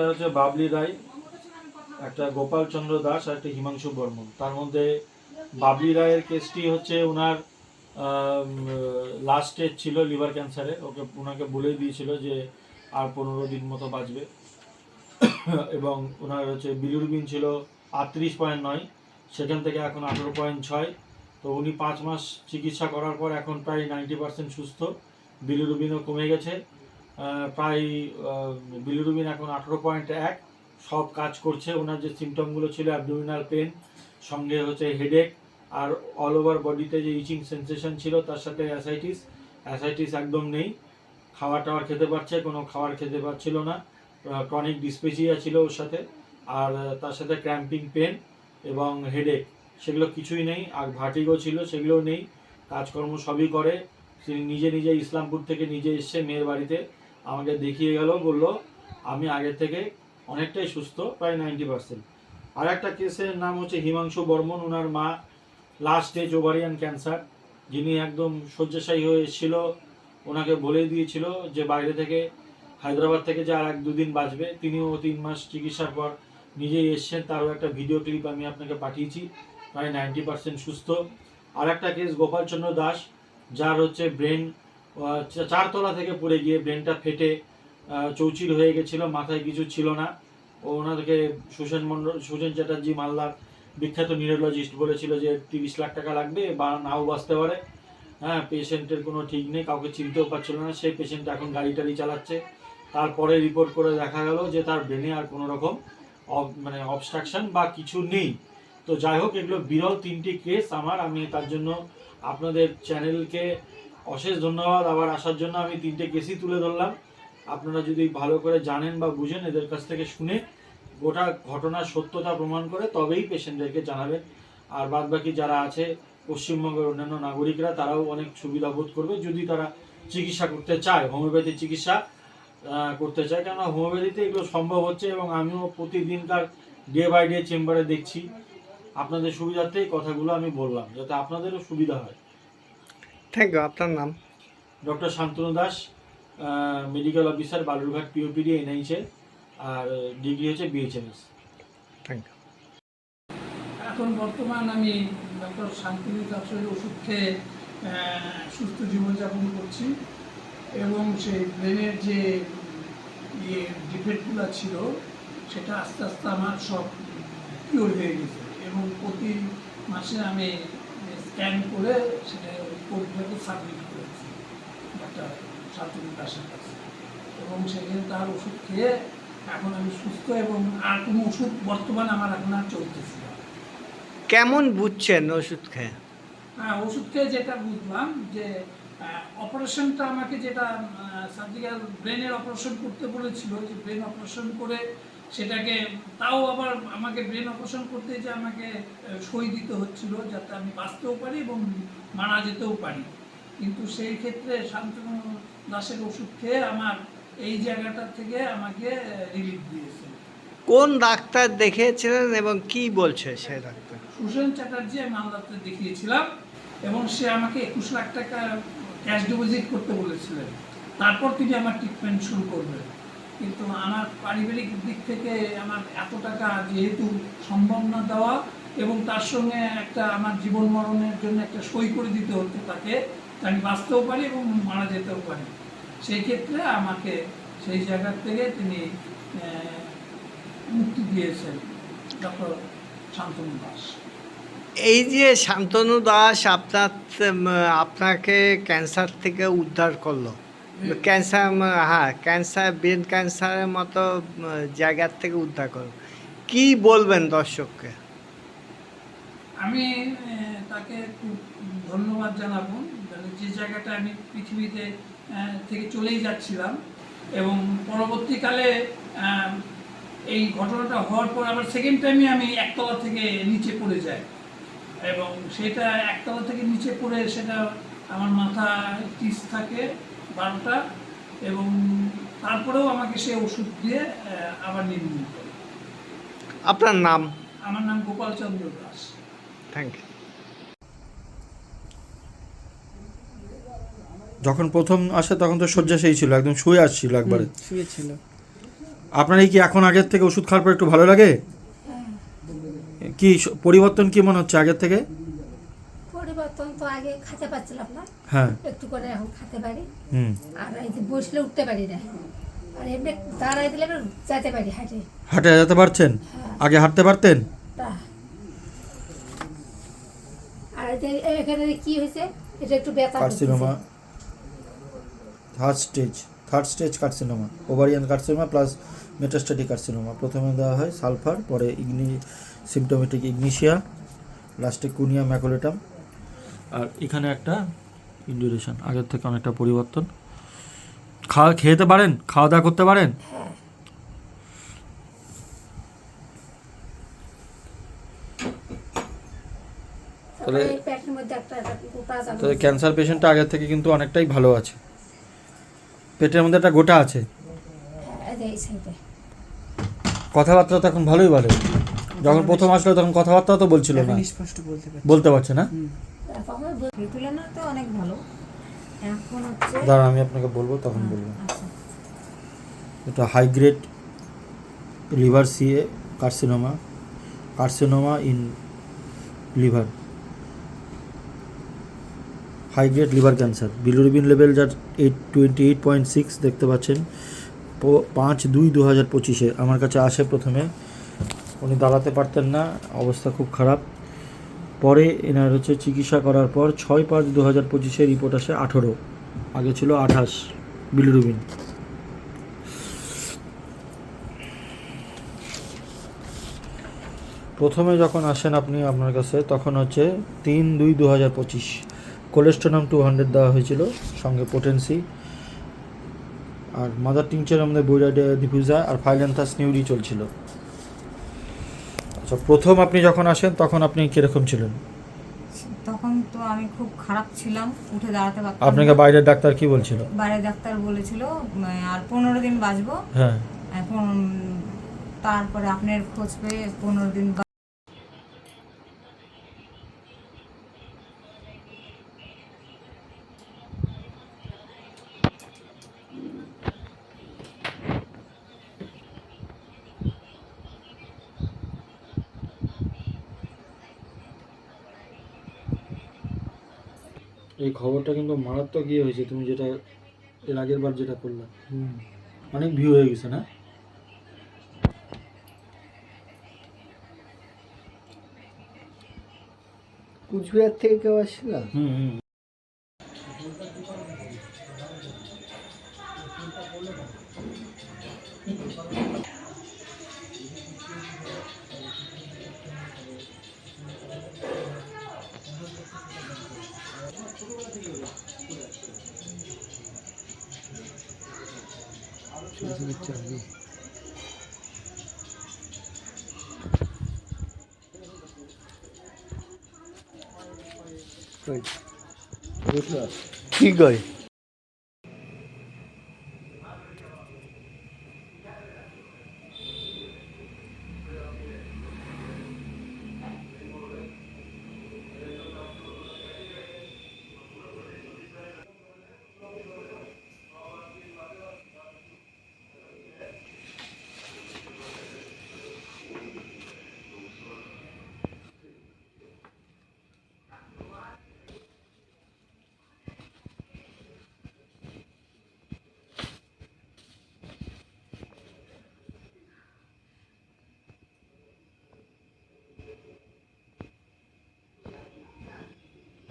একটা হচ্ছে বাবলি রায়, একটা গোপাল চন্দ্র দাস আর একটা হিমাংশু বর্মন। তার মধ্যে বাবলি রায়ের কেসটি হচ্ছে ওনার লাস্ট স্টেজ ছিল লিভার ক্যান্সারে। ওকে ওনাকে বলে দিয়েছিল যে আর পনেরো দিন মতো বাঁচবে। এবং ওনার হচ্ছে বিলিরুবিন ছিল আটত্রিশ পয়েন্ট নয়, সেখান থেকে এখন আঠেরো পয়েন্ট ছয়। তো উনি পাঁচ মাস চিকিৎসা করার পর এখন প্রায় নাইনটি পার্সেন্ট সুস্থ। বিলিরুবিনও কমে গেছে। প্রায় বিলিরুবিন এখন আঠেরো পয়েন্ট এক। সব কাজ করছে। ওনার যে সিমটমগুলো ছিল অ্যাবডোমিনাল পেন সঙ্গে হচ্ছে হেডেক আর অল ওভার বডিতে যে ইচিং সেন্সেশন ছিল, তার সাথে অ্যাসাইটিস অ্যাসাইটিস একদম নেই। খাবার টাওয়ার খেতে পারছে, কোনো খাবার খেতে পারছিল না। ক্রনিক ডিসপেজিয়া ছিল ওর সাথে। আর তার সাথে ক্র্যাম্পিং পেন এবং হেডেক সেগুলো কিছুই নেই। আর ভাটিগো ছিল, সেগুলোও নেই। কাজকর্ম সবই করে। তিনি নিজে নিজে ইসলামপুর থেকে নিজে এসছে, মেয়ের বাড়িতে। আমাকে দেখিয়ে গেল, বলল, আমি আগের থেকে অনেকটাই সুস্থ, প্রায় নাইনটি পার্সেন্ট। আর একটা কেসের নাম হচ্ছে হিমাংশু বর্মন ওনার মা লাস্ট স্টেজ ওভারিয়ান ক্যান্সার যিনি একদম শয্যাশায়ী হয়ে এসেছিল। ওনাকে বলে দিয়েছিল যে বাইরে থেকে, হায়দ্রাবাদ থেকে যে আর এক দুদিন বাঁচবে, তিনিও তিন মাস চিকিৎসার পর নিজেই এসছেন। তারও একটা ভিডিও ক্লিপ আমি আপনাকে পাঠিয়েছি, প্রায় নাইনটি পার্সেন্ট সুস্থ। আর একটা কেস গোপালচন্দ্র দাস, যার হচ্ছে ব্রেন চারতলা থেকে পড়ে গিয়ে ব্রেনটা ফেটে চৌচির হয়ে গেছিল, মাথায় কিছু ছিল না। ওনাদেরকে সুসেন মন্ডল সুসেন চ্যাটার্জি, মালদার বিখ্যাত নিউরোলজিস্ট বলেছিল যে, তিরিশ লাখ টাকা লাগবে, বা নাও বাঁচতে পারে। হ্যাঁ পেশেন্টের কোনো ঠিক নেই, কাউকে চিনতেও পারছিল না, সেই পেশেন্ট এখন গাড়ি টাড়ি চালাচ্ছে। তারপরে রিপোর্ট করে দেখা গেল যে, তার ব্রেনে আর কোনো রকম মানে অবস্ট্রাকশন বা কিছু নেই। তো যাই হোক, এগুলো বিরল তিনটি কেস আমার। আমি তার জন্য আপনাদের চ্যানেলকে অশেষ ধন্যবাদ। আবার আসার জন্য আমি তিনটে কেসই তুলে ধরলাম। আপনারা যদি ভালো করে জানেন বা বুঝেন, এদের কাছ থেকে শুনে গোটা ঘটনার সত্যতা প্রমাণ করে তবেই পেশেন্টদেরকে জানাবেন। আর বাদ বাকি যারা আছে, পশ্চিমবঙ্গের অন্যান্য নাগরিকরা, তারাও অনেক সুবিধা বোধ করবে। যদি তারা চিকিৎসা করতে চায়, হোমিওপ্যাথি চিকিৎসা করতে চায়, কেননা হোমিওপ্যাথিতে এগুলো সম্ভব হচ্ছে এবং আমিও প্রতিদিনকার ডে বাই ডে চেম্বারে দেখছি। আপনাদের সুবিধার্থেই কথাগুলো আমি বললাম, যাতে আপনাদেরও সুবিধা হয়। থ্যাংক ইউ আপনার নাম? Doctor Shantanu Das medical officer Balurghat পিওপিডি এনআইচে আর ডিগ্রি হচ্ছে বিএইচএমএস থ্যাংক ইউ এখন বর্তমান আমি ডক্টর শান্তিনী দাসের ওষুধ খেয়ে সুস্থ জীবনযাপন করছি। এবং সেই ব্রেনের যে ইয়ে ডিফেক্টগুলো ছিল সেটা আস্তে আস্তে আমার সব কিওর হয়ে গেছে। এবং প্রতি মাসে আমি স্ক্যান করে সেটা রিপোর্টটাকে সাবমিট করেছি ডক্টর শান্তনু দাসের কাছে। এবং সেখানে তার ওষুধ খেয়ে এখন আমি সুস্থ এবং আর কোনো ওষুধ বর্তমানে আমার এখন আর চলতেছে না। কেমন বুঝছেন ওষুধ খেয়ে? হ্যাঁ ওষুধ খেয়ে যেটা বুঝলাম যে অপারেশনটা আমাকে যেটা সার্জিক্যাল ব্রেনের অপারেশন করতে বলেছিল যে ব্রেন অপারেশন করে সেটাকে তাও আবার আমাকে ব্রেন অপারেশন করতে যে আমাকে সই দিতে হচ্ছিল যাতে আমি বাঁচতেও পারি এবং মারা যেতেও পারি। কিন্তু সেই ক্ষেত্রে শান্তনু দাসের ওষুধ খেয়ে আমার এই জায়গাটা থেকে আমাকে রিলিফ দিয়েছে। কোন ডাক্তার দেখিয়েছিলেন এবং কি বলছে সে ডাক্তার? সুসেন চ্যাটার্জি আমি মালদাতে দেখিয়েছিলাম এবং সে আমাকে একুশ লাখ টাকা ক্যাশ ডিপোজিট করতে বলেছিলেন। তারপর তিনি আমার ট্রিটমেন্ট শুরু করবেন কিন্তু আমার পারিবারিক দিক থেকে আমার এত টাকা যেহেতু সম্ভব না দেওয়া এবং তার সঙ্গে একটা আমার জীবন মরণের জন্য একটা সই করে দিতে হতো তাকে আমি বাঁচতেও পারি এবং মারা যেতেও পারি। সেই ক্ষেত্রে আমাকে সেই জায়গা থেকে তিনি মুক্তি দিয়েছেন ডক্টর শান্তনু দাস। এই যে শান্তনু দাস আপনার, আপনাকে ক্যান্সার থেকে উদ্ধার করল ক্যান্সার হ্যাঁ ক্যান্সার, ব্রেন ক্যান্সারের মতো জায়গার থেকে উদ্ধার করল কি বলবেন দর্শককে? আমি তাকে ধন্যবাদ জানাব যে জায়গাটা আমি পৃথিবীতে থেকে চলেই যাচ্ছিলাম এবং পরবর্তীকালে এই ঘটনাটা হওয়ার পর আবার সেকেন্ড টাইমে আমি একতলা থেকে নিচে পড়ে যাই। এবং সেটা একতলা থেকে নিচে পড়ে, সেটা আমার মাথা টিস থাকে। বারোটা এবং তারপরেও আমাকে সে ওষুধ দিয়ে আবার নির্মূল করে। আপনার নাম? আমার নাম গোপাল চন্দ্র দাস। থ্যাংক ইউ যখন প্রথম আসে তখন তো শয্যাশায়ী ছিল একদম শুয়ে আসছিল একবারে। শুয়েছিল। আপনার এই কি এখন আগের থেকে ওষুধ খাওয়ার পর একটু ভালো লাগে? কি পরিবর্তন কি মনে হচ্ছে আগের থেকে? পরিবর্তন তো আগে খেতে পারছিলাম না। হ্যাঁ। একটু করে এখন খেতে পারি। আর এই যে বসলে উঠতে পারি না। আর এমনি দাঁড়াই দিলে যেতে পারি হাঁটে। হাঁটে যেতে পারছেন? হ্যাঁ। আগে হাঁটতে পারতেন? আর এখানে কি হয়েছে? এটা একটু ব্যথা carcinoma third stage third stage carcinoma ovarian carcinoma plus metastatic carcinoma প্রথমে দেওয়া হয় সালফার পরে ইগনি সিমটোমেটিক ইগনিশিয়া লাস্টে কুনিয়া ম্যাকুলেটাম। আর এখানে একটা ইন্ডিউরেশন আগের থেকে অনেকটা পরিবর্তন। খাওয়া খেতে পারেন? খাওয়া দাওয়া করতে পারেন? হ্যাঁ তারপরে এই পেটের মধ্যে একটা একটা গোটা তো জানো ক্যান্সার পেশেন্টটা আগের থেকে কিন্তু অনেকটাই ভালো আছে। পেটের মধ্যে একটা গোটা আছে। এই যে এই সাইডে। কথাবার্তা তো এখন ভালোই বলে। যখন প্রথম আসলো তখন কথাবার্তা তো বলছিল না। স্পষ্ট বলতে পারি বলতে পারছে না? তখন এই তুলনায় তো অনেক ভালো এখন হচ্ছে দাঁড়া আমি আপনাকে বলব তখন বলব। আচ্ছা। এটা high grade liver CA carcinoma carcinoma in liver high grade liver cancer bilirubin level যার eight twenty eight point six দেখতে পাচ্ছেন। পাঁচ দুই দু হাজার পঁচিশে। আমার কাছে আসে প্রথমে। উনি দাঁড়াতে পারতেন না অবস্থা খুব খারাপ। পরে এনার হচ্ছে চিকিৎসা করার পর ছয় পাঁচ দু হাজার পঁচিশে রিপোর্ট আসে আঠেরো। আগে ছিল আঠাশ বিলুরুবিন প্রথমে যখন আসেন আপনি আপনার কাছে, তখন হচ্ছে তিন দুই দু হাজার পঁচিশ। কোলেস্টোনাম টু হান্ড্রেড দেওয়া হয়েছিল, সঙ্গে পোটেন্সি আর মাদার টিংচার আমাদের বৈরাডে ডিফিউজা আর ফাইলেন্থাস নিউরি চলছিল। আচ্ছা প্রথম আপনি যখন আসেন তখন আপনি কীরকম ছিলেন? তখন তো আমি খুব খারাপ ছিলাম উঠে দাঁড়াতে পারতাম আপনাকে বাইরের ডাক্তার কি বলছিল? বাইরের ডাক্তার বলেছিল উম, আর পনেরো দিন বাঁচবো। হ্যাঁ। এখন তারপরে আপনার খোঁজ পেয়ে পনেরো দিন বা- এই খবরটা কিন্তু মারাত্মক ইয়ে হয়েছে তুমি যেটা এর আগের বার যেটা করলাম অনেক ভিউ হয়ে গেছে না? কুচবিহার থেকে কেউ আসছিল? হুম হুম। কি করে